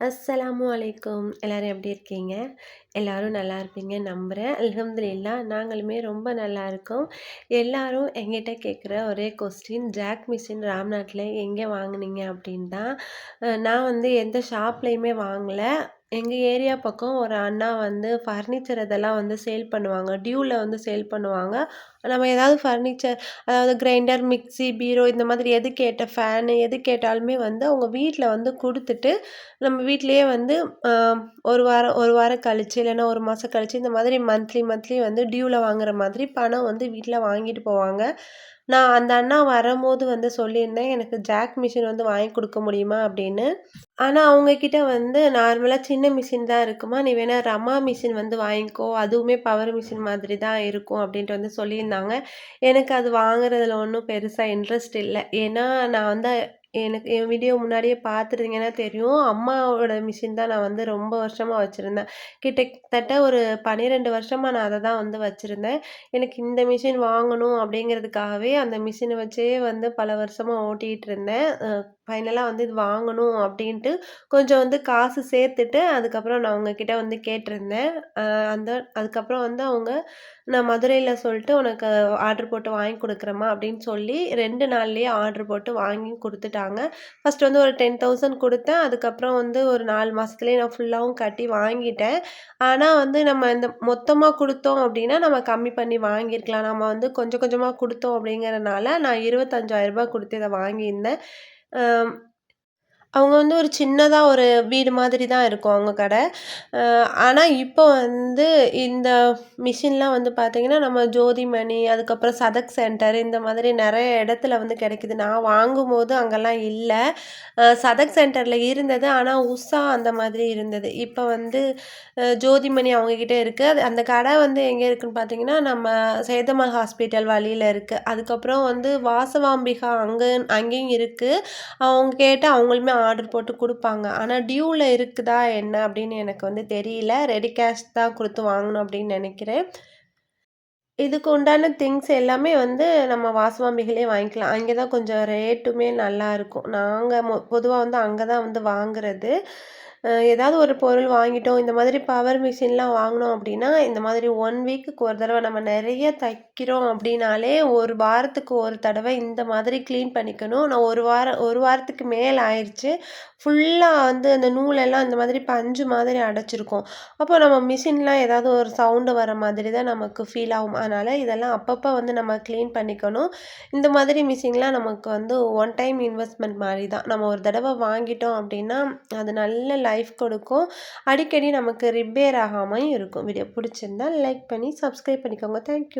அஸ்ஸலாமு அலைக்கும். எல்லோரும் எப்படி இருக்கீங்க? எல்லோரும் நல்லா இருப்பீங்க நம்புகிறேன் அல்ஹம்துலில்லாஹ் நாங்களுமே ரொம்ப நல்லா இருக்கோம். எல்லோரும் எங்கிட்ட கேட்குற ஒரே கொஸ்டின் ஜாக் மிஷின் ராம்நாட்டில் எங்கே வாங்குனீங்க அப்படின்னு தான் நான் வந்து எந்த ஷாப்லேயுமே வாங்கலை. எங்கள் ஏரியா பக்கம் ஒரு அண்ணா வந்து ஃபர்னிச்சர் இதெல்லாம் வந்து சேல் பண்ணுவாங்க. டியூவில் வந்து சேல் பண்ணுவாங்க. நம்ம ஏதாவது ஃபர்னிச்சர் அதாவது கிரைண்டர் மிக்ஸி பீரோ இந்த மாதிரி எது கேட்ட ஃபேனு எது கேட்டாலுமே வந்து அவங்க வீட்டில் வந்து கொடுத்துட்டு நம்ம வீட்டிலையே வந்து ஒரு வாரம் ஒரு வாரம் கழிச்சு இல்லைன்னா ஒரு மாதம் கழிச்சு இந்த மாதிரி மந்த்லி மந்த்லி வந்து டியூவில் வாங்குற மாதிரி பணம் வந்து வீட்டில் வாங்கிட்டு போவாங்க. நான் அந்த அண்ணா வரும்போது வந்து சொல்லியிருந்தேன் எனக்கு ஜாக் மிஷின் வந்து வாங்கி கொடுக்க முடியுமா? அப்படின்னு. ஆனால் அவங்கக்கிட்ட வந்து நார்மலாக சின்ன மிஷின் தான் இருக்குமா? நீ வேணால் ரமா மிஷின் வந்து வாங்கிக்கோ. அதுவுமே பவர் மிஷின் மாதிரி தான் இருக்கும் அப்படின்ட்டு வந்து சொல்லியிருந்தாங்க. எனக்கு அது வாங்குறதுல ஒன்றும் பெருசாக இன்ட்ரெஸ்ட் இல்லை. ஏன்னா நான் வந்து எனக்கு என் வீடியோ முன்னாடியே பார்த்துருந்தீங்கன்னா தெரியும். அம்மாவோட மிஷின் தான் நான் வந்து ரொம்ப வருஷமாக வச்சுருந்தேன். கிட்டத்தட்ட ஒரு பன்னிரெண்டு வருஷமாக நான் அதை தான் வந்து வச்சுருந்தேன். எனக்கு இந்த மிஷின் வாங்கணும் அப்படிங்கிறதுக்காகவே அந்த மிஷினை வச்சே வந்து பல வருஷமாக ஓட்டிகிட்டு இருந்தேன். ஃபைனலாக வந்து இது வாங்கணும் அப்படின்ட்டு கொஞ்சம் வந்து காசு சேர்த்துட்டு அதுக்கப்புறம் நான் அவங்கக்கிட்ட வந்து கேட்டிருந்தேன். அந்த அதுக்கப்புறம் வந்து அவங்க நான் மதுரையில் சொல்லிட்டு உனக்கு ஆர்டர் போட்டு வாங்கி கொடுக்குறேம்மா அப்படின்னு சொல்லி ரெண்டு நாள்லேயே ஆர்டர் போட்டு வாங்கி கொடுத்துட்டாங்க. ஃபர்ஸ்ட் வந்து ஒரு டென் தௌசண்ட் கொடுத்தேன். அதுக்கப்புறம் வந்து ஒரு நாலு மாதத்துலேயே நான் ஃபுல்லாகவும் கட்டி வாங்கிட்டேன். ஆனால் வந்து நம்ம இந்த மொத்தமாக கொடுத்தோம் அப்படின்னா நம்ம கம்மி பண்ணி வாங்கியிருக்கலாம். நம்ம வந்து கொஞ்சம் கொஞ்சமாக கொடுத்தோம் அப்படிங்கிறனால நான் இருபத்தஞ்சாயிரரூபா கொடுத்து இதை வாங்கியிருந்தேன். அவங்க வந்து ஒரு சின்னதாக ஒரு வீடு மாதிரி தான் இருக்கும் அவங்க கடை. ஆனால் இப்போ வந்து இந்த மிஷின்லாம் வந்து பார்த்திங்கன்னா நம்ம ஜோதிமணி, அதுக்கப்புறம் சதக் சென்டர் இந்த மாதிரி நிறைய இடத்துல வந்து கிடைக்குது. நான் வாங்கும்போது அங்கெல்லாம் இல்லை சதக் சென்டரில் இருந்தது. ஆனால் உஷா அந்த மாதிரி இருந்தது. இப்போ வந்து ஜோதிமணி அவங்கக்கிட்ட இருக்குது அது அந்த கடை வந்து எங்கே இருக்குதுன்னு பார்த்தீங்கன்னா, நம்ம சேதமல் ஹாஸ்பிட்டல் வழியில் இருக்குது அதுக்கப்புறம் வந்து வாசவாம்பிகா அங்கே அங்கேயும் இருக்குது அவங்க கேட்டு அவங்களுமே ஆர்டர் போட்டு கொடுப்பாங்க ஆனால் டியூவில் இருக்குதா என்ன அப்படின்னு எனக்கு வந்து தெரியல. ரெடி கேஷ் தான் கொடுத்து வாங்கணும் அப்படின்னு நினைக்கிறேன் இதுக்கு உண்டான திங்ஸ் எல்லாமே வந்து நம்ம வாசுவாம்பிகளே வாங்கிக்கலாம். அங்கே தான் கொஞ்சம் ரேட்டுமே நல்லாயிருக்கும் நாங்கள் மொ பொதுவாக வந்து அங்கே தான் வந்து வாங்குறது. ஏதாவது ஒரு பொருள் வாங்கிட்டோம், இந்த மாதிரி பவர் மிஷின்லாம் வாங்கினோம் அப்படின்னா, இந்த மாதிரி ஒன் வீக்குக்கு ஒரு தடவை நம்ம நிறைய தைக்கிறோம் அப்படின்னாலே, ஒரு வாரத்துக்கு ஒரு தடவை இந்த மாதிரி க்ளீன் பண்ணிக்கணும். நான் ஒரு வாரம் ஒரு வாரத்துக்கு மேலே ஆயிடுச்சு ஃபுல்லாக வந்து அந்த நூலெல்லாம் இந்த மாதிரி பஞ்சு மாதிரி அடைச்சிருக்கும். அப்போ நம்ம மிஷின்லாம் ஏதாவது ஒரு சவுண்டு வர மாதிரி தான் நமக்கு ஃபீல் ஆகும். அதனால் இதெல்லாம் அப்பப்போ வந்து நம்ம க்ளீன் பண்ணிக்கணும். இந்த மாதிரி மிஷின்லாம் நமக்கு வந்து ஒன் டைம் இன்வெஸ்ட்மெண்ட் மாதிரி தான். நம்ம ஒரு தடவை வாங்கிட்டோம் அப்படின்னா, அது நல்ல லைஃப் கொடுக்கும். அடிக்கடி நமக்கு ரிப்பேர் ஆகாமையும் இருக்கும். வீடியோ பிடிச்சிருந்தா லைக் பண்ணி சப்ஸ்கிரைப் பண்ணிக்கோங்க. Thank you.